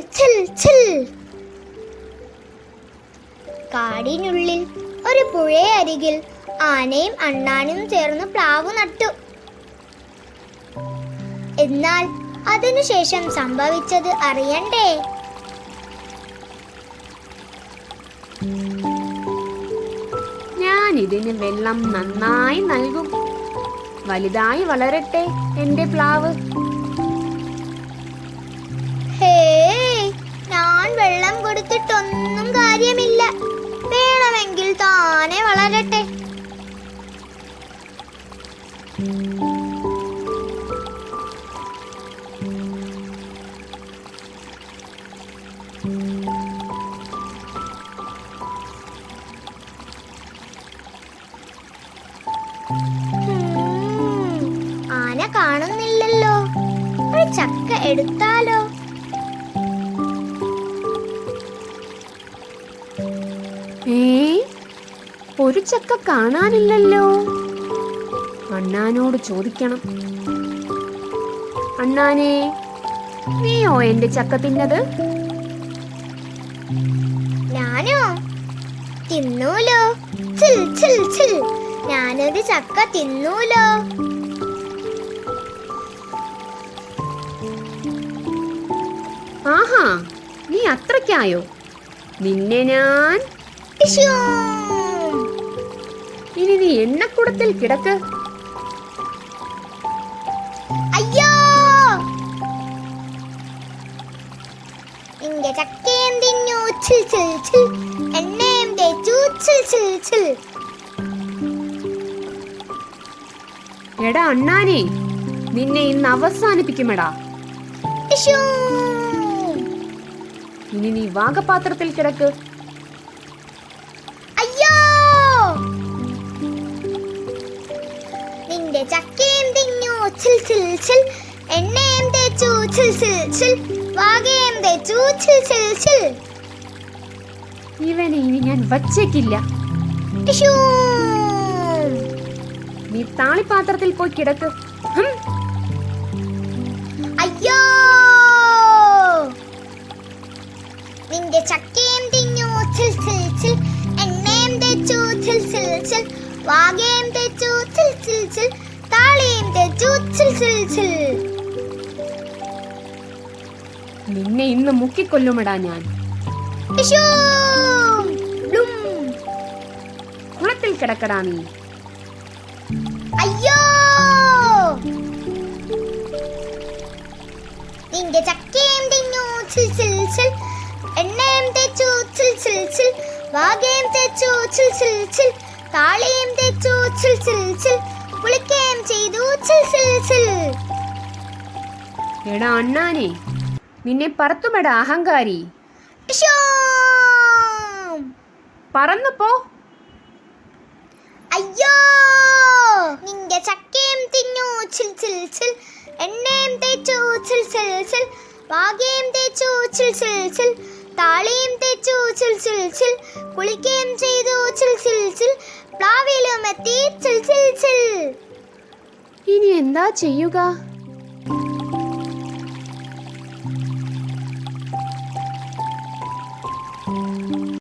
ചിൽ ചിൽ കാടിനുള്ളിൽ ഒരു പുഴയരികിൽ ആനയും അണ്ണാനും ചേർന്ന് പ്ലാവ് നട്ടു. എന്നാൽ അതിനുശേഷം സംഭവിച്ചത് അറിയണ്ടേ? ഞാൻ ഇതിന് വെള്ളം നന്നായി നൽകും. വലുതായി വളരട്ടെ എന്റെ പ്ലാവ്. കൊടുത്തിട്ടൊന്നും കാര്യമില്ല. വേണമെങ്കിൽ താനെ വളരട്ടെ. ആന കാണുന്നില്ലല്ലോ. ഒരു ചക്ക എടുത്താലോ? ഒരു ചക്ക കാണാനില്ലല്ലോ. അണ്ണാനോട് ചോദിക്കണം. അണ്ണാനെ നീയോ എന്റെ ചക്ക തിന്നത്? ഞാനോ? തിന്നൂലോ? ചിൽ ചിൽ ചിൽ. ഞാനൊരു ചക്ക തിന്നൂലോ? ആഹാ നീ അത്രയ്ക്കായോ? നിന്നെ ഞാൻ. ഇനി നീ എണ്ണക്കുടത്തിൽ കിടക്ക്. അയ്യോ! ഇന്റെ ചക്കയും തിന്നു ചിൽ ചിൽ ചിൽ. എണ്ണയും തേച്ചു ചിൽ ചിൽ ചിൽ. എടാ അണ്ണാനെ നിന്നെ ഇന്ന് അവസാനിപ്പിക്കുമെടാ. ഇനി നീ വാഗപാത്രത്തിൽ കിടക്ക്. ചിൽ എണ്ണയും തേച്ചു ചിൽ ചിൽ ചിൽ വാകയും തേച്ചു ചിൽ ചിൽ ചിൽ ഇവനെ ഇനി ഞാൻ വച്ചേക്കില്ല. നീ താളിപ്പാത്രത്തിൽ പോയി കിടക്ക്. അയ്യോ. നിന്റെ ചക്കയും തിന്നു ചിൽ ചിൽ ചിൽ എണ്ണയും തേച്ചു ചിൽ ചിൽ ചിൽ വാകയും തേച്ചു നിന്നെ ഇന്ന് മുക്കിക്കൊല്ലുമെടാ ഞാൻ. കുളത്തിൽ കിടക്കടാ നീ. അയ്യോ. നിന്റെ ചക്കയും തിന്നു. ചിൽ ചിൽ ചിൽ. എണ്ണയും തേച്ചു. ചിൽ ചിൽ ചിൽ. വാകയും തേച്ചു. ചിൽ ചിൽ ചിൽ. താളിയും തേച്ചു. ചിൽ ചിൽ ചിൽ. കുളിക്കുകയും ചെയ്തു. എടാ അണ്ണാനെ നിന്നെ പറത്തുമെടാ അഹങ്കാരി. പറന്നു പോ. അയ്യോ. നിന്റെ ചക്കയും തിന്നു. ചിൽ ചിൽ ചിൽ. എണ്ണയും തേച്ചു. ചിൽ ചിൽ ചിൽ. വാകയും തേച്ചു. ചിൽ ചിൽ ചിൽ. താളിയും തേച്ചു. ചിൽ ചിൽ ചിൽ. കുളിക്കുകയും ചെയ്തു. ചിൽ ചിൽ ചിൽ. പ്ലാവിലും എത്തി. ചിൽ ചിൽ ചിൽ. ഇനി എന്താ ചെയ്യുക?